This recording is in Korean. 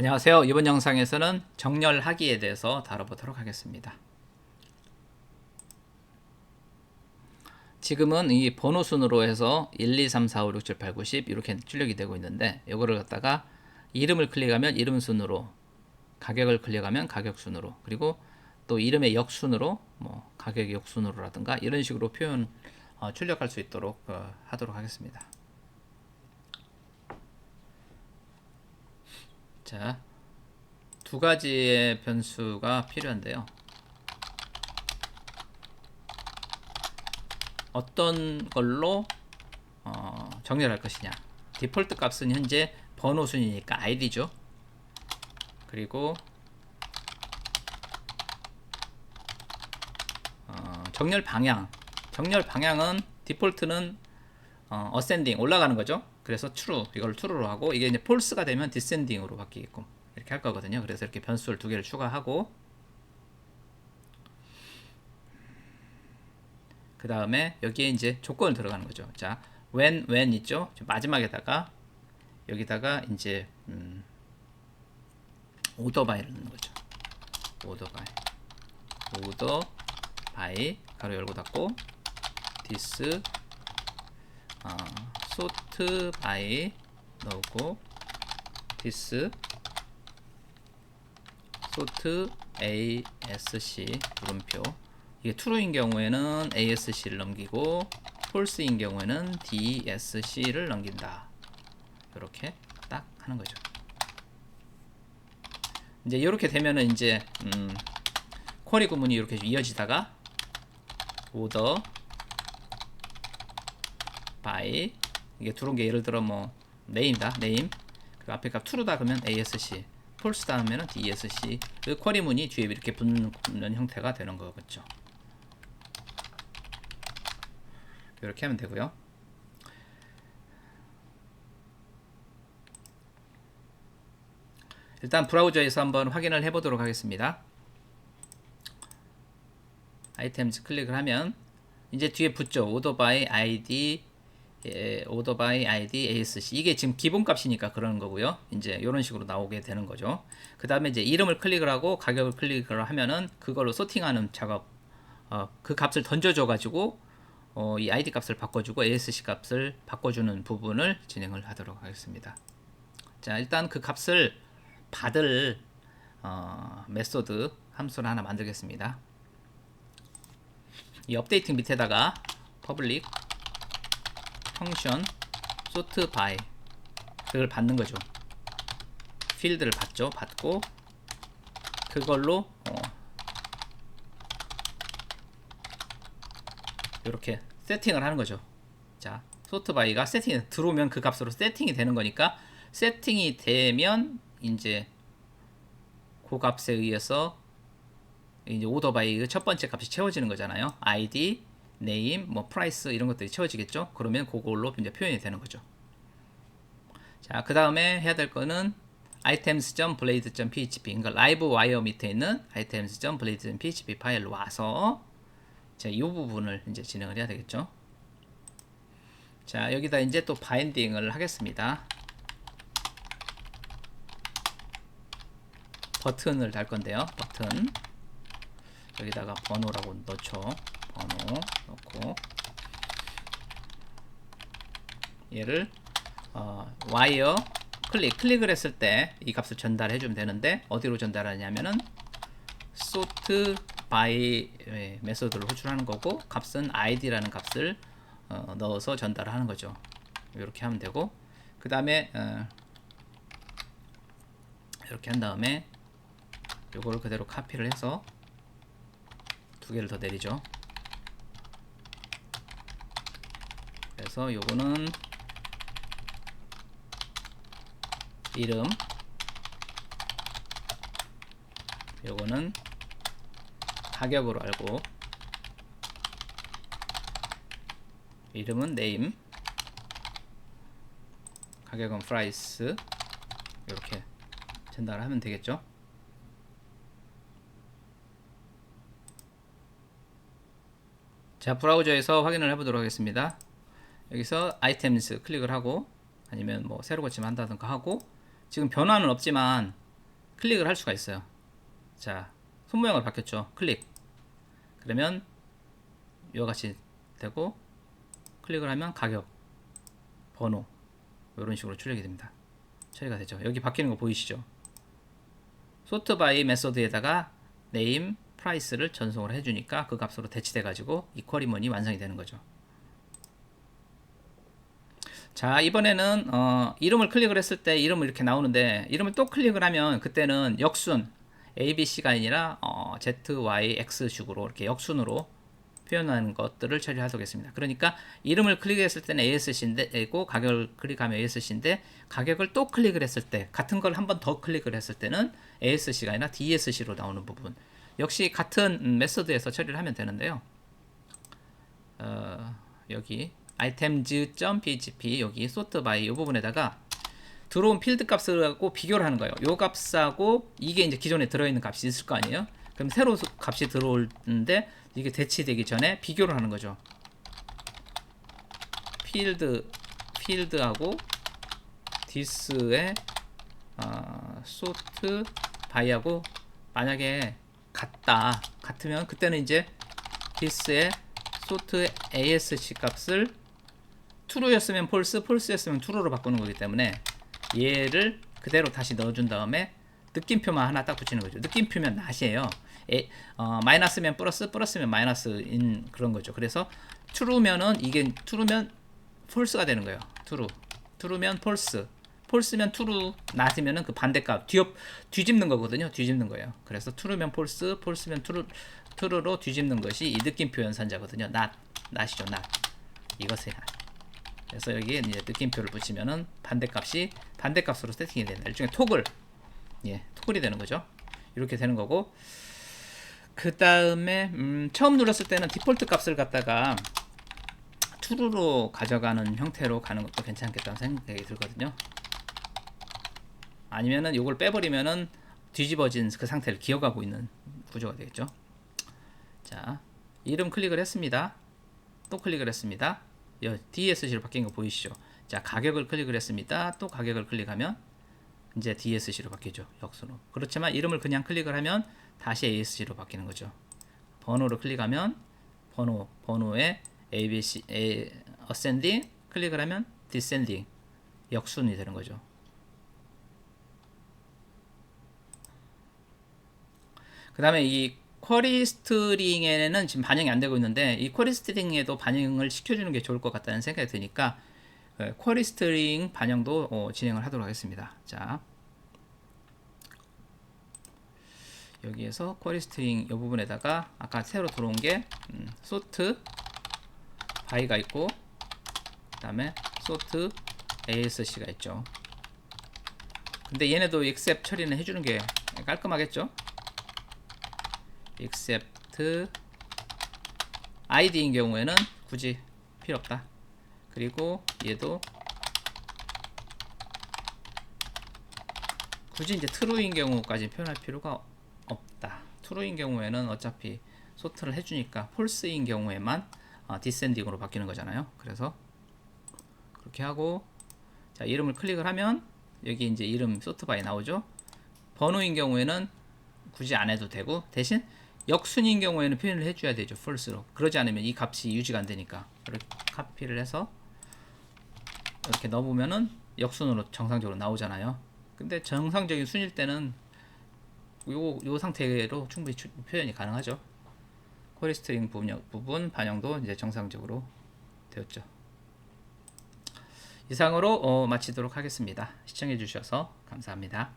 안녕하세요. 이번 영상에서는 정렬하기에 대해서 다뤄보도록 하겠습니다. 지금은 이 번호 순으로 해서 1, 2, 3, 4, 5, 6, 7, 8, 9, 10 이렇게 출력이 되고 있는데 이거를 갖다가 이름을 클릭하면 이름 순으로 가격을 클릭하면 가격 순으로 그리고 또 이름의 역순으로 뭐 가격 역순으로라든가 이런 식으로 표현 어, 출력할 수 있도록 어, 하도록 하겠습니다. 자, 두 가지의 변수가 필요한데요. 어떤 걸로 어, 정렬할 것이냐. 디폴트 값은 현재 번호 순이니까 id죠. 그리고 어, 정렬 방향. 정렬 방향은 디폴트는 어, 어센딩 올라가는 거죠. 그래서 true 이걸 true로 하고 이게 이제 false가 되면 descending으로 바뀌게끔 이렇게 할 거거든요. 그래서 이렇게 변수를 두 개를 추가하고 그 다음에 여기에 이제 조건을 들어가는 거죠. 자, when when 있죠. 마지막에다가 여기다가 이제 음, 오더 바이를 넣는 거죠. 오더 바이 오더 바이 가로 열고 닫고 this 어, sort by 넣고 this sort asc 물음표. 이게 true인 경우에는 asc를 넘기고 false인 경우에는 dsc를 넘긴다. 이렇게 딱 하는 거죠. 이제 이렇게 되면은 이제 음, 쿼리 구문이 이렇게 이어지다가 order by 이게 들어온 게 예를 들어 뭐 name다 name. 그 앞에 값 true다 그러면 asc false다 하면은 dsc 그 쿼리 문이 뒤에 이렇게 붙는, 붙는 형태가 되는 거겠죠 이렇게 하면 되고요. 일단 브라우저에서 한번 확인을 해 보도록 하겠습니다. 아이템즈 클릭을 하면 이제 뒤에 붙죠. 오더 바이 아이디 예, 오더 바이 아이디 ASC 이게 지금 기본 값이니까 그러는 거고요. 이제 이런 식으로 나오게 되는 거죠. 그 다음에 이제 이름을 클릭을 하고 가격을 클릭을 하면은 그걸로 소팅하는 작업 어, 그 값을 던져줘 가지고 어, 이 아이디 값을 바꿔주고 ASC 값을 바꿔주는 부분을 진행을 하도록 하겠습니다. 자 일단 그 값을 받을 어, 메소드 함수를 하나 만들겠습니다. 이 업데이팅 밑에다가 public 펑션 sort by 그걸 받는 거죠. 필드를 받죠. 받고 그걸로 어, 이렇게 세팅을 하는 거죠. 자, sort by가 세팅이 들어오면 그 값으로 세팅이 되는 거니까 세팅이 되면 이제 그 값에 의해서 이제 오더 바이 첫 번째 값이 채워지는 거잖아요. id name, 뭐 price 이런 것들이 채워지겠죠. 그러면 그걸로 이제 표현이 되는 거죠. 자, 그 다음에 해야 될 거는 items.blade.php 그러니까 라이브 와이어 밑에 있는 items.blade.php 파일로 와서 자, 이 부분을 이제 진행을 해야 되겠죠. 자, 여기다 이제 또 바인딩을 하겠습니다. 버튼을 달 건데요. 버튼 여기다가 번호라고 넣죠. 번호 넣고 얘를 어, 와이어 클릭 클릭을 했을 때 이 값을 전달해 주면 되는데 어디로 전달하냐면은 sort by 예, 메소드를 호출하는 거고 값은 id라는 값을 어, 넣어서 전달을 하는 거죠. 이렇게 하면 되고 그 다음에 어, 이렇게 한 다음에 요거를 그대로 카피를 해서 두 개를 더 내리죠. 그래서 요거는 이름 요거는 가격으로 알고 이름은 name 가격은 price 이렇게 전달을 하면 되겠죠? 자 브라우저에서 확인을 해보도록 하겠습니다 여기서 items 클릭을 하고 아니면 뭐 새로 고침을 한다든가 하고 지금 변화는 없지만 클릭을 할 수가 있어요. 자, 손 모양으로 바뀌었죠. 클릭. 그러면 이와 같이 되고 클릭을 하면 가격, 번호 이런 식으로 출력이 됩니다. 처리가 되죠. 여기 바뀌는 거 보이시죠? 소트 바이 메소드에다가 네임, 프라이스를 전송을 해주니까 그 값으로 대치돼 가지고 이퀄이먼이 완성이 되는 거죠. 자 이번에는 어, 이름을 클릭을 했을 때 이름을 이렇게 나오는데 이름을 또 클릭을 하면 그때는 역순 ABC가 아니라 어, Z, Y, X 식으로 이렇게 역순으로 표현하는 것들을 처리하도록하겠습니다. 그러니까 이름을 클릭했을 때는 ASC인데고 가격을 클릭하면 ASC인데 가격을 또 클릭을 했을 때 같은 걸 한 번 더 클릭을 했을 때는 ASC가 아니라 DSC로 나오는 부분 역시 같은 음, 메소드에서 처리를 하면 되는데요. 어, 여기 items.php 여기 sort by 이 부분에다가 들어온 필드 값을 갖고 비교를 하는 거예요. 요 값하고 이게 이제 기존에 들어있는 값이 있을 거 아니에요. 그럼 새로 수- 값이 들어올는데 이게 대치되기 전에 비교를 하는 거죠. 필드 필드하고 디스의 어, sort by하고 만약에 같다 같으면 그때는 이제 디스의 sort asc 값을 true였으면 false, false였으면 true로 바꾸는 거기 때문에 얘를 그대로 다시 넣어준 다음에 느낌표만 하나 딱 붙이는 거죠. 느낌표면 낫이에요. 에, 어, 마이너스면 플러스, 플러스면 마이너스인 그런 거죠. 그래서 true면은 이게 true면 false가 되는 거예요. true, true면 false, false면 true, 낫이면은 그 반대값 뒤엎 뒤집는 거거든요. 뒤집는 거예요. 그래서 true면 false, false면 true, true로 뒤집는 것이 이 느낌표 연산자거든요. not, not이죠. not 이것에 그래서 여기에 이제 느낌표를 붙이면은 반대값이 반대값으로 세팅이 된다. 일종의 토글, 예, 토글이 되는 거죠. 이렇게 되는 거고, 그 다음에 음, 처음 눌렀을 때는 디폴트 값을 갖다가 true로 가져가는 형태로 가는 것도 괜찮겠다는 생각이 들거든요. 아니면은 이걸 빼버리면은 뒤집어진 그 상태를 기억하고 있는 구조가 되겠죠. 자, 이름 클릭을 했습니다. 또 클릭을 했습니다. 여 DSC로 바뀐 거 보이시죠? 자, 가격을 클릭을 했습니다. 또 가격을 클릭하면 이제 DSC로 바뀌죠. 역순으로. 그렇지만 이름을 그냥 클릭을 하면 다시 ASC로 바뀌는 거죠. 번호를 클릭하면 번호 번호에 ABC A, ascending 클릭을 하면 descending 역순이 되는 거죠. 그 다음에 이 쿼리 스트링에는 지금 반영이 안 되고 있는데 이 쿼리 스트링에도 반영을 시켜주는 게 좋을 것 같다는 생각이 드니까 어, 쿼리 스트링 반영도 어, 진행을 하도록 하겠습니다. 자 여기에서 쿼리 스트링 이 부분에다가 아까 새로 들어온 게 음, sort by가 있고 그 다음에 sort asc가 있죠. 근데 얘네도 except 처리는 해주는 게 깔끔하겠죠? Except id인 경우에는 굳이 필요 없다. 그리고 얘도 굳이 이제 true인 경우까지 표현할 필요가 없다. true인 경우에는 어차피 소트를 해주니까 false인 경우에만 어, descending으로 바뀌는 거잖아요. 그래서 그렇게 하고 자 이름을 클릭을 하면 여기 이제 이름 by 나오죠. 번호인 경우에는 굳이 안 해도 되고 대신 역순인 경우에는 표현을 해줘야 되죠 false로. 그러지 않으면 이 값이 유지가 안 되니까. 이렇게 카피를 해서 이렇게 넣어보면은 역순으로 정상적으로 나오잖아요. 근데 정상적인 순일 때는 요, 요 상태로 충분히 추- 표현이 가능하죠. 쿼리 스트링 부분, 부분 반영도 이제 정상적으로 되었죠. 이상으로 어, 마치도록 하겠습니다. 시청해 주셔서 감사합니다